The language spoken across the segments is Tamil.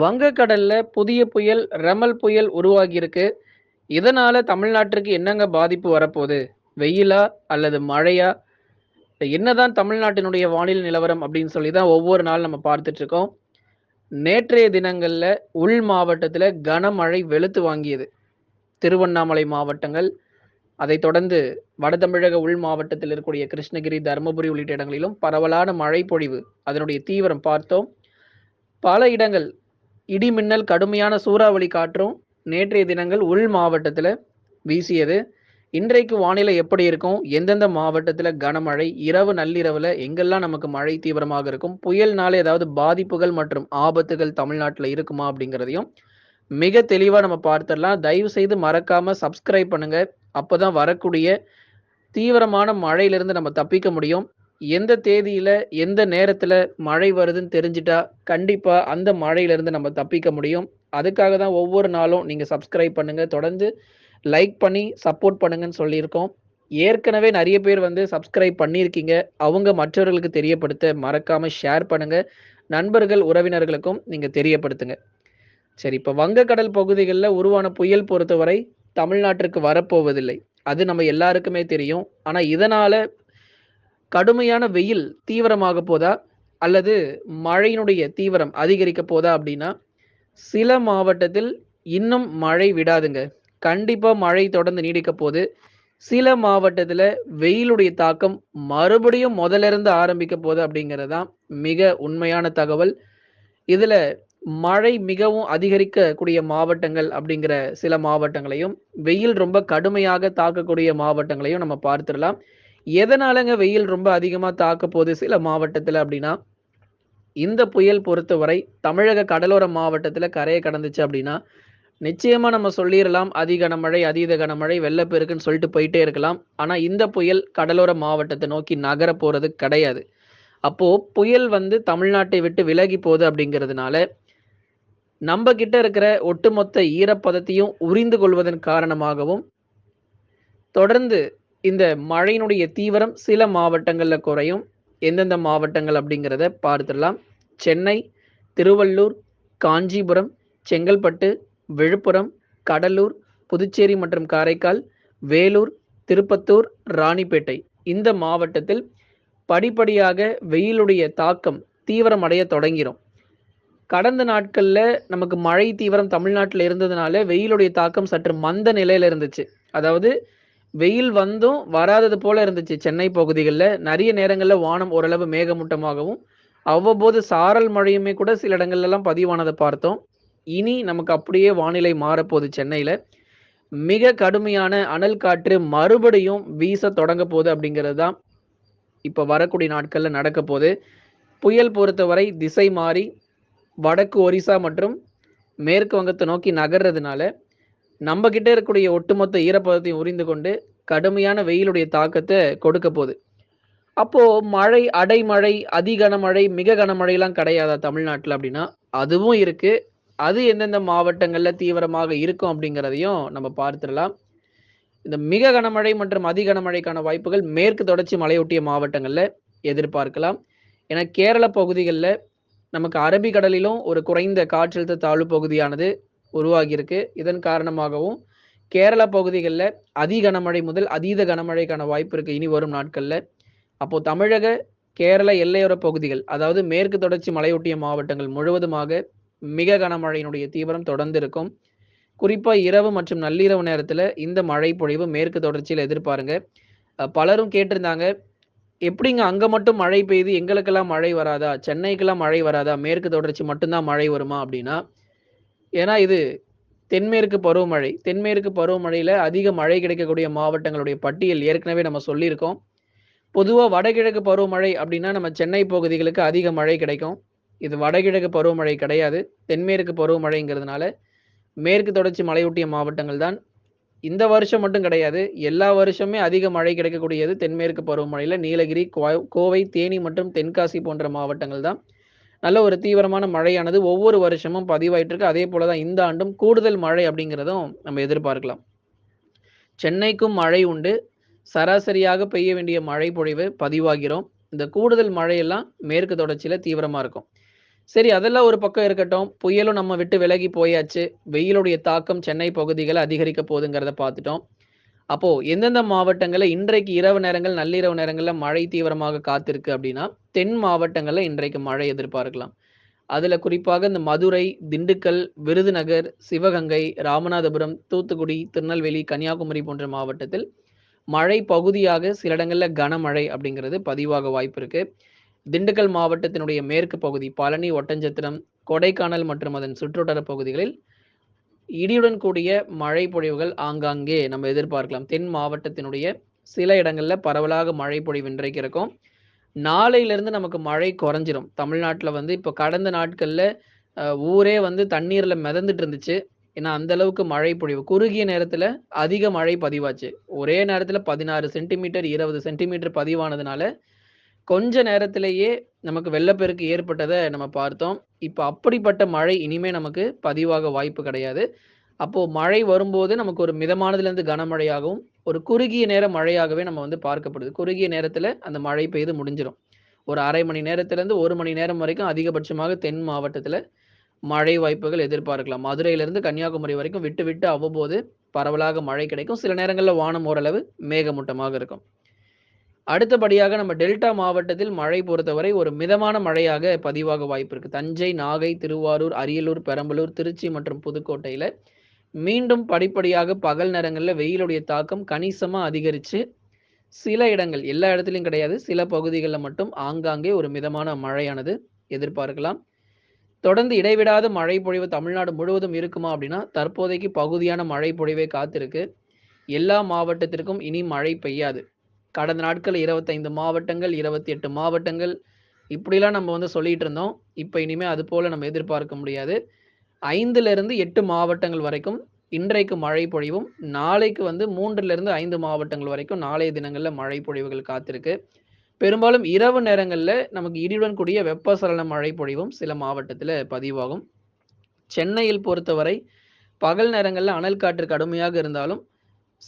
வங்கக்கடல்ல புதிய புயல் ரெமல் புயல் உருவாகியிருக்கு. இதனால தமிழ்நாட்டிற்கு என்னங்க பாதிப்பு வரப்போகுது வெயிலா? அல்லது மழையா? என்னதான் தமிழ்நாட்டினுடைய வானிலை நிலவரம் அப்படின்னு சொல்லி தான் ஒவ்வொரு நாள் நம்ம பார்த்துட்டு இருக்கோம். நேற்றைய தினங்கள்ல உள் மாவட்டத்தில் கனமழை வெளுத்து வாங்கியது. திருவண்ணாமலை மாவட்டங்கள், அதைத் தொடர்ந்து வட தமிழக உள் மாவட்டத்தில் இருக்கக்கூடிய கிருஷ்ணகிரி, தருமபுரி உள்ளிட்ட இடங்களிலும் பரவலான மழை பொழிவு. அதனுடைய தீவிரம் பார்த்தோம். பல இடங்கள் இடி மின்னல் கடுமையான சூறாவளி காற்றும் நேற்றைய தினங்கள் உள் மாவட்டத்தில் வீசியது. இன்றைக்கு வானிலை எப்படி இருக்கும்? எந்தெந்த மாவட்டத்தில் கனமழை? இரவு நள்ளிரவில் எங்கெல்லாம் நமக்கு மழை தீவிரமாக இருக்கும்? புயல்னால ஏதாவது பாதிப்புகள் மற்றும் ஆபத்துகள் தமிழ்நாட்டில் இருக்குமா? அப்படிங்கிறதையும் மிக தெளிவாக நம்ம பார்த்துடலாம். தயவு செய்து மறக்காம சப்ஸ்கிரைப் பண்ணுங்க. அப்பதான் வரக்கூடிய தீவிரமான மழையிலிருந்து நம்ம தப்பிக்க முடியும். எந்த தேதியில, எந்த நேரத்துல மழை வருதுன்னு தெரிஞ்சுட்டா, கண்டிப்பா அந்த மழையிலிருந்து நம்ம தப்பிக்க முடியும். அதுக்காக தான் ஒவ்வொரு நாளும் நீங்க சப்ஸ்கிரைப் பண்ணுங்க. தொடர்ந்து லைக் பண்ணி சப்போர்ட் பண்ணுங்கன்னு சொல்லியிருக்கோம். ஏற்கனவே நிறைய பேர் வந்து சப்ஸ்கிரைப் பண்ணியிருக்கீங்க. அவங்க மற்றவர்களுக்கு தெரியப்படுத்த மறக்காம ஷேர் பண்ணுங்க. நண்பர்கள், உறவினர்களுக்கும் நீங்க தெரியப்படுத்துங்க. சரி, இப்ப வங்கக்கடல் பகுதிகளில் உருவான புயல் பொறுத்தவரை தமிழ்நாட்டிற்கு வரப்போவதில்லை. அது நம்ம எல்லாருக்குமே தெரியும். ஆனா இதனால கடுமையான வெயில் தீவிரமாக போதா? அல்லது மழையினுடைய தீவிரம் அதிகரிக்க போதா? அப்படின்னா, சில மாவட்டத்தில் இன்னும் மழை விடாதுங்க. கண்டிப்பாக மழை தொடர்ந்து நீடிக்க போது. சில மாவட்டத்தில் வெயிலுடைய தாக்கம் மறுபடியும் முதல்ல இருந்து ஆரம்பிக்க போது அப்படிங்கிறது தான் மிக உண்மையான தகவல். இதில் மழை மிகவும் அதிகரிக்கக்கூடிய மாவட்டங்கள் அப்படிங்கிற சில மாவட்டங்களையும், வெயில் ரொம்ப கடுமையாக தாக்கக்கூடிய மாவட்டங்களையும் நம்ம பார்த்துடலாம் எதனாலங்க வெயில் ரொம்ப அதிகமாக தாக்க போகுது சில மாவட்டத்தில் அப்படின்னா, இந்த புயல் பொறுத்தவரை தமிழக கடலோர மாவட்டத்தில் கரையை கடந்துச்சு அப்படின்னா, நிச்சயமா நம்ம சொல்லிடலாம் அதி கனமழை, அதீத கனமழை, வெள்ளப்பெருக்குன்னு சொல்லிட்டு போயிட்டே இருக்கலாம். ஆனா இந்த புயல் கடலோர மாவட்டத்தை நோக்கி நகர போறது கிடையாது. அப்போ புயல் வந்து தமிழ்நாட்டை விட்டு விலகி போகுது அப்படிங்கிறதுனால, நம்ம கிட்ட இருக்கிற ஒட்டுமொத்த ஈரப்பதத்தையும் உரிந்து கொள்வதன் காரணமாகவும், தொடர்ந்து இந்த மழையினுடைய தீவிரம் சில மாவட்டங்களில் குறையும். எந்தெந்த மாவட்டங்கள் அப்படிங்கிறத பார்த்துடலாம். சென்னை, திருவள்ளூர், காஞ்சிபுரம், செங்கல்பட்டு, விழுப்புரம், கடலூர், புதுச்சேரி மற்றும் காரைக்கால், வேலூர், திருப்பத்தூர், ராணிப்பேட்டை இந்த மாவட்டத்தில் படிப்படியாக வெயிலுடைய தாக்கம் தீவிரமடைய தொடங்கிரும். கடந்த நாட்களில் நமக்கு மழை தீவிரம் தமிழ்நாட்டில் இருந்ததுனால, வெயிலுடைய தாக்கம் சற்று மந்த நிலையில் இருந்துச்சு. அதாவது வெயில் வந்தும் வராதது போல இருந்துச்சு சென்னை பகுதிகளில் நிறைய நேரங்களில் வானம் ஓரளவு மேகமூட்டமாகவும், அவ்வப்போது சாரல் மழையுமே கூட சில இடங்கள்லலாம் பதிவானதை பார்த்தோம். இனி நமக்கு அப்படியே வானிலை மாறப்போகுது சென்னையில் மிக கடுமையான அனல் காற்று மறுபடியும் வீச தொடங்க போகுது அப்படிங்கிறது தான் இப்போ வரக்கூடிய நாட்களில் நடக்க போது. புயல் பொறுத்தவரை திசை மாறி வடக்கு ஒரிசா மற்றும் மேற்கு வங்கத்தை நோக்கி நகர்றதுனால, நம்ம கிட்ட இருக்கக்கூடிய ஒட்டுமொத்த ஈரப்பதத்தையும் உரிந்து கொண்டு, கடுமையான வெயிலுடைய தாக்கத்தை கொடுக்க போகுது அப்போ மழை, அடைமழை, அதி கனமழை, மிக கனமழையெல்லாம் கிடையாதா தமிழ்நாட்டில் அப்படின்னா, அதுவும் இருக்கு. அது எந்தெந்த மாவட்டங்கள்ல தீவிரமாக இருக்கும் அப்படிங்கிறதையும் நம்ம பார்த்துடலாம் இந்த மிக கனமழை மற்றும் அதி கனமழைக்கான வாய்ப்புகள் மேற்கு தொடர்ச்சி மலையொட்டிய மாவட்டங்கள்ல எதிர்பார்க்கலாம். ஏன்னா கேரள பகுதிகளில் நமக்கு அரபிக்கடலிலும் ஒரு குறைந்த காற்றழுத்த தாழ்வு பகுதியானது உருவாகியிருக்கு. இதன் காரணமாகவும் கேரள பகுதிகளில் அதி கனமழை முதல் அதீத கனமழைக்கான வாய்ப்பு இருக்குது இனி வரும் நாட்களில் அப்போ தமிழக, கேரள எல்லையோர பகுதிகள், அதாவது மேற்கு தொடர்ச்சி மலையொட்டிய மாவட்டங்கள் முழுவதுமாக மிக கனமழையினுடைய தீவிரம் தொடர்ந்து இருக்கும். குறிப்பாக இரவு மற்றும் நள்ளிரவு நேரத்தில் இந்த மழை பொழிவு மேற்கு தொடர்ச்சியில் எதிர்பாருங்க. பலரும் கேட்டிருந்தாங்க, "எப்படிங்க அங்கே மட்டும் மழை பெய்யுது, எங்களுக்கெல்லாம் மழை வராதா? சென்னைக்கெல்லாம் மழை வராதா? மேற்கு தொடர்ச்சி மட்டும்தான் மழை வருமா?" அப்படின்னா, ஏன்னா இது தென்மேற்கு பருவமழை. தென்மேற்கு பருவமழையில அதிக மழை கிடைக்கக்கூடிய மாவட்டங்களுடைய பட்டியல் ஏற்கனவே நம்ம சொல்லியிருக்கோம். பொதுவாக வடகிழக்கு பருவமழை அப்படின்னா, நம்ம சென்னை பகுதிகளுக்கு அதிக மழை கிடைக்கும். இது வடகிழக்கு பருவமழை கிடையாது. தென்மேற்கு பருவமழைங்கிறதுனால, மேற்கு தொடர்ச்சி மலையொட்டிய மாவட்டங்கள் தான். இந்த வருஷம் மட்டும் கிடையாது. எல்லா வருஷமே அதிக மழை கிடைக்கக்கூடியது தென்மேற்கு பருவமழையில் நீலகிரி, கோ கோவை, தேனி மற்றும் தென்காசி போன்ற மாவட்டங்கள் தான். நல்ல ஒரு தீவிரமான மழையானது ஒவ்வொரு வருஷமும் பதிவாயிட்டு இருக்கு. அதே போலதான் இந்த ஆண்டும் கூடுதல் மழை அப்படிங்கிறதும் நம்ம எதிர்பார்க்கலாம். சென்னைக்கும் மழை உண்டு. சராசரியாக பெய்ய வேண்டிய மழை பொழிவு பதிவாகிறோம். இந்த கூடுதல் மழையெல்லாம் மேற்கு தொடர்ச்சியில தீவிரமா இருக்கும். சரி அதெல்லாம் ஒரு பக்கம் இருக்கட்டும். புயலும் நம்ம விட்டு விலகி போயாச்சு. வெயிலுடைய தாக்கம் சென்னை பகுதிகளை அதிகரிக்க போகுதுங்கிறத பார்த்துட்டோம். அப்போ எந்தெந்த மாவட்டங்களில் இன்றைக்கு இரவு நேரங்கள், நள்ளிரவு நேரங்களில் மழை தீவிரமாக காத்திருக்கு அப்படின்னா, தென் மாவட்டங்களில் இன்றைக்கு மழை எதிர்பார்க்கலாம். அதுல குறிப்பாக இந்த மதுரை, திண்டுக்கல், விருதுநகர், சிவகங்கை, ராமநாதபுரம், தூத்துக்குடி, திருநெல்வேலி, கன்னியாகுமரி போன்ற மாவட்டத்தில் மழை பகுதியாக சில இடங்களில் கனமழை அப்படிங்கிறது பதிவாக வாய்ப்பு இருக்கு. திண்டுக்கல் மாவட்டத்தினுடைய மேற்கு பகுதி பழனி, ஒட்டஞ்சத்திரம், கொடைக்கானல் மற்றும் அதன் சுற்றுவட்டார பகுதிகளில் இடியுடன் கூடிய மழை பொழிவுகள் ஆங்காங்கே நம்ம எதிர்பார்க்கலாம். தென் மாவட்டத்தினுடைய சில இடங்களில் பரவலாக மழை பொழிவு இன்றைக்கு இருக்கும். நாளையிலிருந்து நமக்கு மழை குறைஞ்சிரும். தமிழ்நாட்டில் வந்து இப்போ கடந்த நாட்களில் ஊரே வந்து தண்ணீரில் மிதந்துட்டு இருந்துச்சு. ஏன்னா, அந்த அளவுக்கு மழை பொழிவு. குறுகிய நேரத்தில் அதிக மழை பதிவாச்சு. ஒரே நேரத்தில் பதினாறு சென்டிமீட்டர், 20 சென்டிமீட்டர் பதிவானதுனால, கொஞ்ச நேரத்திலேயே நமக்கு வெள்ளப்பெருக்கு ஏற்பட்டதை நம்ம பார்த்தோம். இப்போ அப்படிப்பட்ட மழை இனிமே நமக்கு பதிவாக வாய்ப்பு கிடையாது. அப்போ மழை வரும்போது நமக்கு ஒரு மிதமானதுலேருந்து கனமழையாகவும், ஒரு குறுகிய நேர மழையாகவே நம்ம வந்து பார்க்கப்படுது. குறுகிய நேரத்தில் அந்த மழை பெய்து முடிஞ்சிடும் ஒரு அரை மணி நேரத்திலேருந்து ஒரு மணி நேரம் வரைக்கும் அதிகபட்சமாக தென் மாவட்டத்தில் மழை வாய்ப்புகள் எதிர்பார்க்கலாம். மதுரையிலிருந்து கன்னியாகுமரி வரைக்கும் விட்டு விட்டு அவ்வப்போது பரவலாக மழை கிடைக்கும். சில நேரங்களில் வானம் ஓரளவு மேகமூட்டமாக இருக்கும். அடுத்தபடியாக நம்ம டெல்டா மாவட்டத்தில் மழை பொறுத்தவரை ஒரு மிதமான மழையாக பதிவாக வாய்ப்பு இருக்கு. தஞ்சை, நாகை, திருவாரூர், அரியலூர், பெரம்பலூர், திருச்சி மற்றும் புதுக்கோட்டையில மீண்டும் படிப்படியாக பகல் நேரங்களில் வெயிலுடைய தாக்கம் கணிசமாக அதிகரித்து சில இடங்கள் எல்லா இடத்துலையும் கிடையாது. சில பகுதிகளில் மட்டும் ஆங்காங்கே ஒரு மிதமான மழையானது எதிர்பார்க்கலாம். தொடர்ந்து இடைவிடாத மழை பொழிவு தமிழ்நாடு முழுவதும் இருக்குமா அப்படின்னா, தற்போதைக்கு பகுதியான மழை பொழிவே காத்திருக்கு. எல்லா மாவட்டத்திற்கும் இனி மழை பெய்யாது. கடந்த நாட்கள் இருபத்தைந்து மாவட்டங்கள், 28 மாவட்டங்கள் இப்படிலாம் நம்ம வந்து சொல்லிட்டு இருந்தோம். இப்போ இனிமேல் அது போல் நம்ம எதிர்பார்க்க முடியாது. 5லிருந்து 8 மாவட்டங்கள் வரைக்கும் இன்றைக்கு மழை பொழிவும், நாளைக்கு வந்து 3லிருந்து 5 மாவட்டங்கள் வரைக்கும் நாளைய தினங்களில் மழை பொழிவுகள் காத்திருக்கு. பெரும்பாலும் இரவு நேரங்களில் நமக்கு இடியுடன் கூடிய வெப்பசலன மழை பொழிவும் சில மாவட்டத்தில் பதிவாகும். சென்னையில் பொறுத்தவரை பகல் நேரங்களில் அனல் காற்று கடுமையாக இருந்தாலும்,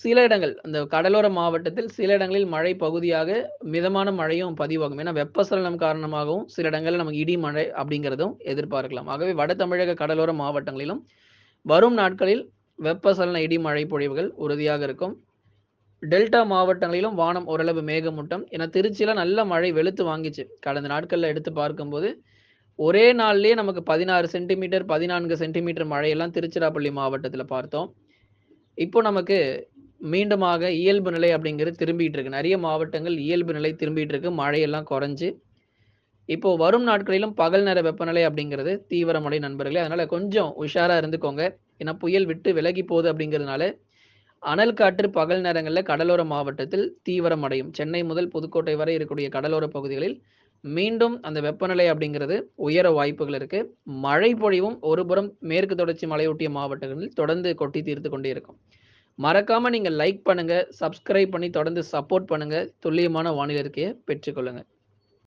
சில இடங்கள் அந்த கடலோர மாவட்டத்தில் சில இடங்களில் மழை பகுதியாக மிதமான மழையும் பதிவாகும். ஏன்னா, வெப்பசலனம் காரணமாகவும் சில இடங்களில் நமக்கு இடி, மழை அப்படிங்கிறதும் எதிர்பார்க்கலாம். ஆகவே வட தமிழக கடலோர மாவட்டங்களிலும் வரும் நாட்களில் வெப்பசலன இடி, மழை பொழிவுகள் உறுதியாக இருக்கும். டெல்டா மாவட்டங்களிலும் வானம் ஓரளவு மேகமூட்டம். ஏன்னா, திருச்சியில் நல்ல மழை வெளுத்து வாங்கிச்சு. கடந்த நாட்களில் எடுத்து பார்க்கும்போது, ஒரே நாள்லயே நமக்கு 16 சென்டிமீட்டர், 14 சென்டிமீட்டர் மழையெல்லாம் திருச்சிராப்பள்ளி மாவட்டத்தில் பார்த்தோம். இப்போ நமக்கு மீண்டுமாக இயல்பு நிலை அப்படிங்கிறது திரும்பிட்டு இருக்கு. நிறைய மாவட்டங்கள் இயல்பு நிலை திரும்பிட்டு இருக்கு. மழையெல்லாம் குறைஞ்சு, இப்போ வரும் நாட்களிலும் பகல் நேர வெப்பநிலை அப்படிங்கிறது தீவிரமடை நண்பர்களே. அதனால கொஞ்சம் உஷாரா இருந்துக்கோங்க. ஏன்னா, புயல் விட்டு விலகி போகுது அப்படிங்கிறதுனால, அனல் காற்று பகல் நேரங்களில் கடலோர மாவட்டத்தில் தீவிரமடையும். சென்னை முதல் புதுக்கோட்டை வரை இருக்கக்கூடிய கடலோர பகுதிகளில் மீண்டும் அந்த வெப்பநிலை அப்படிங்கிறது உயர வாய்ப்புகள் இருக்கு. மழை பொழிவும் ஒருபுறம் மேற்கு தொடர்ச்சி மலையொட்டிய மாவட்டங்களில் தொடர்ந்து கொட்டி தீர்த்து கொண்டே இருக்கும். மறக்காம நீங்க லைக் பண்ணுங்க, சப்ஸ்கிரைப் பண்ணி தொடர்ந்து சப்போர்ட் பண்ணுங்க. துல்லியமான வானிலை இருக்கையை பெற்றுக்கொள்ளுங்க.